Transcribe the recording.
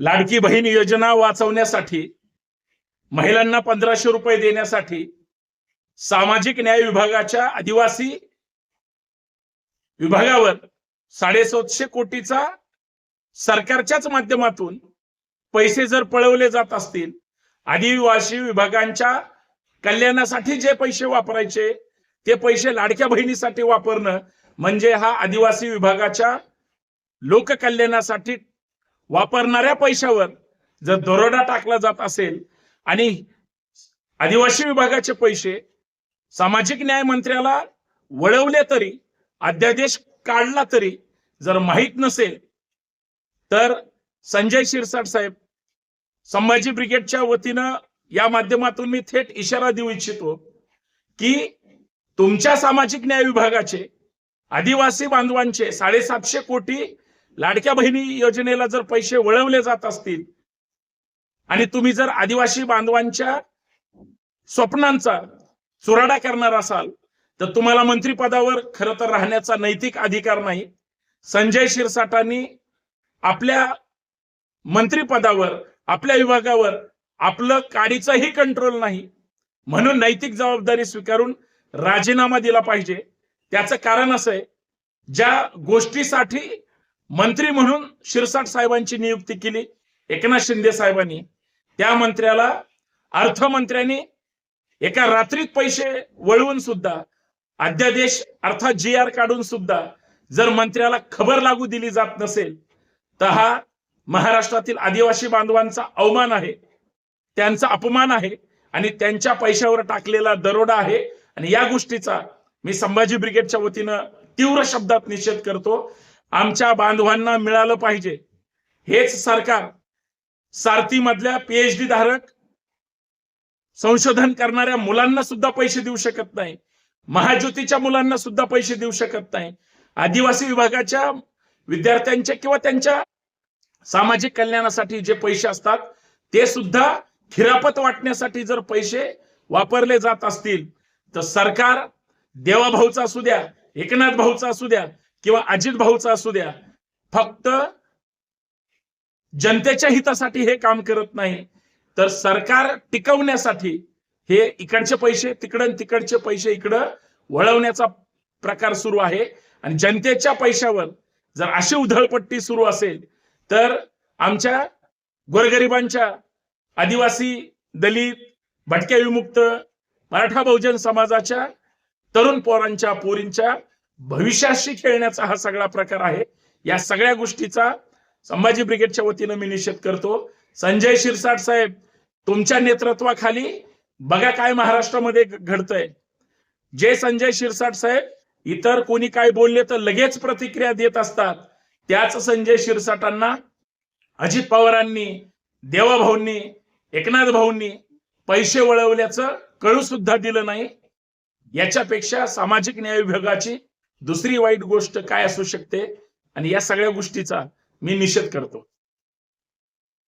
लाडकी बहीण योजना वाचवण्यासाठी महिलांना पंधराशे रुपये देण्यासाठी सामाजिक न्याय विभागाच्या आदिवासी विभागावर साडेसातशे कोटीचा सरकारच्याच माध्यमातून पैसे जर पळवले जात असतील आदिवासी विभागांच्या कल्याणासाठी जे पैसे वापरायचे ते पैसे लाडक्या बहिणीसाठी वापरणं म्हणजे हा आदिवासी विभागाच्या लोककल्याणासाठी वापरणाऱ्या पैशावर जर दरोडा टाकला जात असेल आणि आदिवासी विभागाचे पैसे सामाजिक न्याय मंत्र्याला वळवले तरी अध्यादेश काढला तरी जर माहीत नसेल तर संजय शिरसाट साहेब संभाजी ब्रिगेडच्या वतीनं या माध्यमातून मी थेट इशारा देऊ इच्छितो की तुमच्या सामाजिक न्याय विभागाचे आदिवासी बांधवांचे साडेसातशे कोटी लाडक्या बहिणी योजनेला जर पैसे वळवले जात असतील आणि तुम्ही जर आदिवासी बांधवांच्या स्वप्नांचा चुराडा करणार असाल तर तुम्हाला मंत्रिपदावर खरं तर राहण्याचा नैतिक अधिकार नाही. संजय शिरसाटांनी आपल्या मंत्रिपदावर आपल्या विभागावर आपलं काडीचाही कंट्रोल नाही. म्हणून नैतिक जबाबदारी स्वीकारून राजीनामा दिला पाहिजे. त्याचं कारण असं आहे ज्या गोष्टीसाठी मंत्री म्हणून शिरसाट साहेबांची नियुक्ती केली एकनाथ शिंदे साहेबांनी. त्या मंत्र्याला अर्थमंत्र्यांनी एका रात्रीत पैसे वळवून सुद्धा अध्यादेश अर्थात जी आर काढून सुद्धा जर मंत्र्याला खबर लागू दिली जात नसेल तर हा महाराष्ट्रातील आदिवासी बांधवांचा अवमान आहे. त्यांचा अपमान आहे आणि त्यांच्या पैशावर टाकलेला दरोडा आहे. आणि या गोष्टीचा मी संभाजी ब्रिगेडच्या वतीनं तीव्र शब्दात निषेध करतो. आमच्या बांधवांना मिळालं पाहिजे. हेच सरकार सारथी मधल्या पीएचडी धारक संशोधन करणाऱ्या मुलांना सुद्धा पैसे देऊ शकत नाही. महाज्योतीच्या मुलांना सुद्धा पैसे देऊ शकत नाही. आदिवासी विभागाच्या विद्यार्थ्यांच्या किंवा त्यांच्या सामाजिक कल्याणासाठी जे पैसे असतात ते सुद्धा खिरापत वाटण्यासाठी जर पैसे वापरले जात असतील तर सरकार देवाभाऊचा असू द्या एकनाथ भाऊचा असू द्या किंवा अजित भाऊचा असू द्या फक्त जनतेच्या हितासाठी हे काम करत नाही तर सरकार टिकवण्यासाठी हे इकडचे पैसे तिकडं तिकडचे पैसे इकडं वळवण्याचा प्रकार सुरू आहे. आणि जनतेच्या पैशावर जर अशी उधळपट्टी सुरू असेल तर आमच्या गोरगरिबांच्या आदिवासी दलित भटक्या विमुक्त मराठा बहुजन समाजाच्या तरुण पोरांच्या पोरींच्या भविष्याशी खेळण्याचा हा सगळा प्रकार आहे. या सगळ्या गोष्टीचा संभाजी ब्रिगेडच्या वतीनं मी निषेध करतो. संजय शिरसाट साहेब तुमच्या नेतृत्वाखाली बघा काय महाराष्ट्रामध्ये घडतंय. जे संजय शिरसाट साहेब इतर कोणी काय बोलले तर लगेच प्रतिक्रिया देत असतात. त्याच संजय शिरसाटांना अजित पवारांनी देवाभाऊंनी एकनाथ भाऊंनी पैसे वळवल्याचं कळू सुद्धा दिलं नाही. याच्यापेक्षा सामाजिक न्याय विभागाची दुसरी वाईट गोष्ट काय असू शकते? आणि या सगळ्या गोष्टीचा मी निषेध करतो.